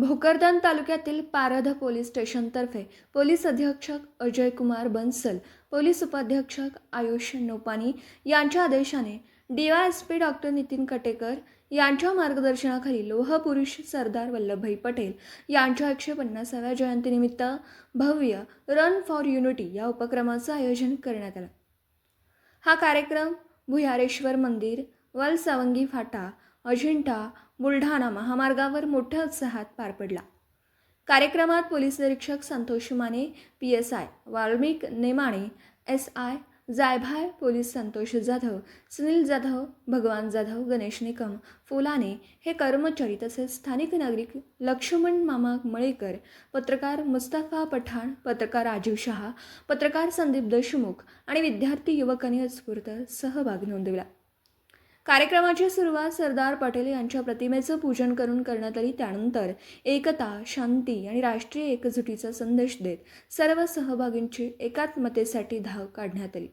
भोकरदन तालुक्यातील पारध पोलीस स्टेशनतर्फे पोलीस अधीक्षक अजय कुमार बन्सल पोलीस उपाध्यक्षक आयुष नोपानी यांच्या आदेशाने डीवायएसपी डॉक्टर नितीन कटेकर यांच्या मार्गदर्शनाखाली लोहपुरुष सरदार वल्लभभाई पटेल यांच्या एकशे पन्नासाव्या जयंतीनिमित्त भव्य रन फॉर युनिटी या उपक्रमाचं आयोजन करण्यात आलं. हा कार्यक्रम भुयारेश्वर मंदिर वलसावंगी फाटा अजिंठा बुलढाणा महामार्गावर मोठ्या उत्साहात पार पडला. कार्यक्रमात पोलीस निरीक्षक Santosh Mane P S I Valmik Nemane S I Jaybhaye police Santosh Jadhav Sunil Jadhav Bhagwan Jadhav Ganesh Nikam फुलाने हे कर्मचारी तसेच स्थानिक नागरिक लक्ष्मण मामा मळेकर पत्रकार मुस्तफा पठाण पत्रकार राजीव शहा पत्रकार संदीप देशमुख आणि विद्यार्थी युवकांनी उत्स्फूर्त सहभाग नोंदवला. कार्यक्रमाची सुरुवात सरदार पटेल यांच्या प्रतिमेचं पूजन करून करण्यात आली त्यानंतर एकता शांती आणि राष्ट्रीय एकजुटीचा संदेश देत सर्व सहभागींची एकात्मतेसाठी धाव काढण्यात आली.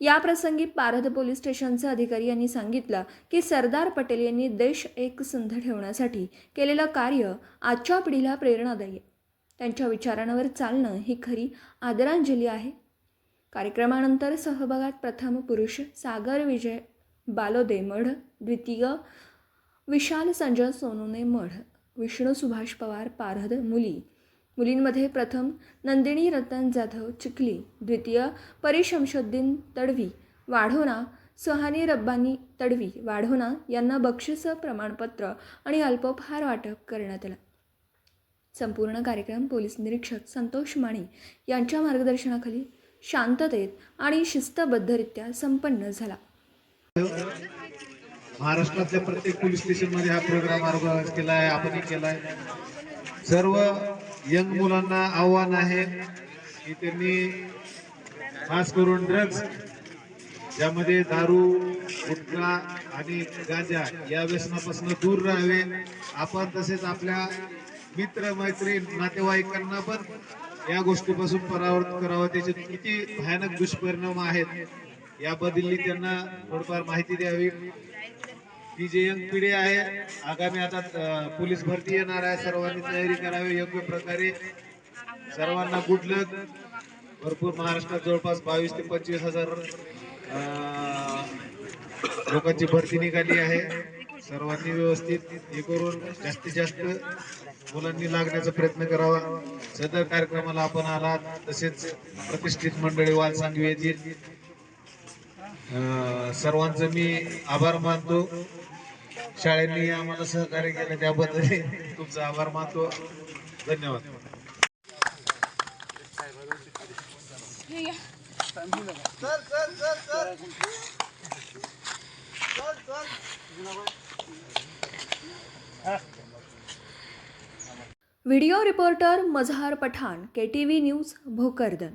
या प्रसंगी पारध पोलीस स्टेशनचे अधिकारी यांनी सांगितलं की सरदार पटेल यांनी देश एकसंध ठेवण्यासाठी केलेलं कार्य आजच्या पिढीला प्रेरणादायी आहे. त्यांच्या विचारांवर चालणं ही खरी आदरांजली आहे. कार्यक्रमानंतर सहभागात प्रथम पुरुष सागर विजय बालोदे मढ द्वितीय विशाल संजय सोनोने मढ विष्णू सुभाष पवार पारहद मुली मुलींमध्ये प्रथम नंदिनी रतन जाधव चिखली द्वितीय परिशमशुद्दीन तडवी वाढोना सुहानी रब्बानी तडवी वाढोना यांना बक्षीस प्रमाणपत्र आणि अल्पोपहार वाटप करण्यात आलं. संपूर्ण कार्यक्रम पोलीस निरीक्षक संतोष माने यांच्या मार्गदर्शनाखाली शांततेत आणि शिस्तबद्धरित्या संपन्न झाला. महाराष्ट्रातल्या प्रत्येक पोलीस स्टेशनमध्ये हा प्रोग्राम आरोग्य केला आहे आपणही केला आहे सर्व यंग मुलांना आव्हान आहे की त्यांनी खास करून ड्रग्ज ज्यामध्ये दारू गुटखा आणि गांजा या व्यसनापासून दूर राहावे. आपण तसेच आपल्या मित्र मैत्रीण नातेवाईकांना पण या गोष्टीपासून परावृत्त करावं. त्याचे किती भयानक दुष्परिणाम आहेत. याबद्दल त्यांना थोडफार माहिती द्यावी. ही जे यंग पिढी आहे आगामी आता पोलीस भरती येणार आहे. सर्वांनी तयारी करावी योग्य प्रकारे. सर्वांना गुड लक भरपूर महाराष्ट्रात जवळपास बावीस ते पंचवीस हजार लोकांची भरती निघाली आहे. सर्वांनी व्यवस्थित हे करून जास्तीत जास्त मुलांनी लागण्याचा प्रयत्न करावा. सदर कार्यक्रमाला आपण आलात तसेच प्रतिष्ठित मंडळी वाल सांगवी येतील. सर्वांचं मी आभार मानतो. शाळेने आम्हाला सहकार्य केलं त्याबद्दल तुमचा आभार मानतो. धन्यवाद. Video reporter Mazhar Pathan K T V news Bhokardan.